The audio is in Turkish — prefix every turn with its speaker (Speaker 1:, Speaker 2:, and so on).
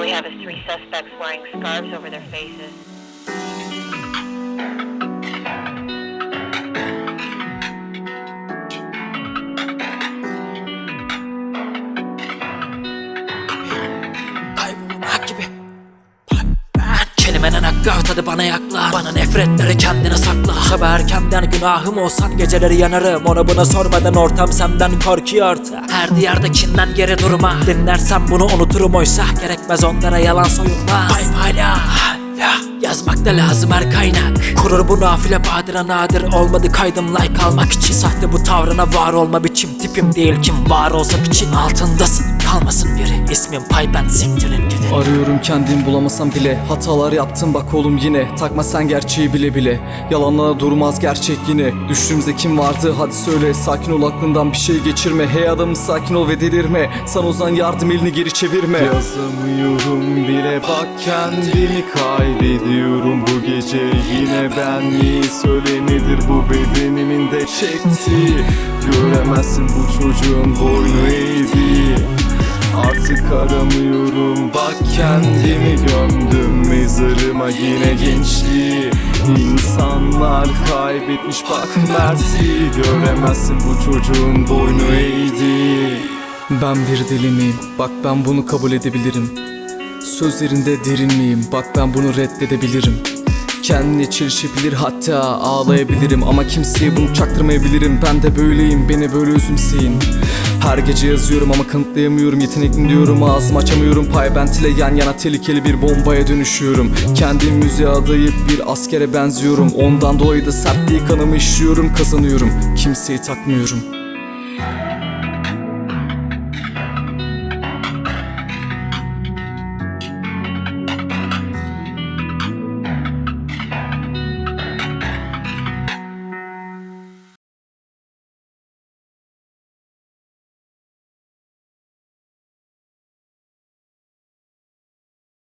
Speaker 1: we have is three suspects wearing scarves over their faces.
Speaker 2: Kelimenin hakkı tadı bana yaklar Bana nefretleri kendine sakla. Sabah erkenden günahım olsan Geceleri yanarım. Onu bunu sormadan Ortam senden korkuyor Her diyardakinden geri durma. Dinlersem bunu unuturum oysa. Gerekmez onlara yalan soyulmaz Bay hala ya Yazmak da lazım her kaynak. Kurur bu nafile badire nadir. Olmadı kaydım like almak için. Sahte bu tavrına var olma biçim. Tipim değil kim var olsa biçim Altındasın kalmasın biri. İsmim pay ben siktirin gidi
Speaker 3: Arıyorum kendim bulamasam bile. Hatalar yaptım bak oğlum yine. Takma sen gerçeği bile bile. Yalanlara durmaz gerçek yine. Düştüğümüzde kim vardı? Hadi söyle. Sakin ol aklından bir şey geçirme. Hey adamım sakin ol ve delirme. Sana uzan yardım elini geri çevirme. Yazamıyorum bile bak kendimi kaybediyorum. Bu gece yine ben mi? Söyle nedir bu bedenimin de çekti Göremezsin bu çocuğun boynu eğdi bak kendimi gömdüm mezarıma yine gençliği. İnsanlar kaybetmiş bak mertliği. Göremezsin bu çocuğun boynu eğdi Ben bir deli miyim? Bak ben bunu kabul edebilirim. Sözlerinde derin miyim? Bak ben bunu reddedebilirim Kendine çelişebilir hatta ağlayabilirim. Ama kimseye bunu çaktırmayabilirim. Ben de böyleyim beni böyle üzümseyin Her gece yazıyorum ama kanıtlayamıyorum. Yetenekli diyorum ağzımı açamıyorum. Paybent ile yan yana tehlikeli bir bombaya dönüşüyorum. Kendim müziğe adayıp bir askere benziyorum. Ondan dolayı da sertliği kanımı işliyorum kazanıyorum. Kimseyi takmıyorum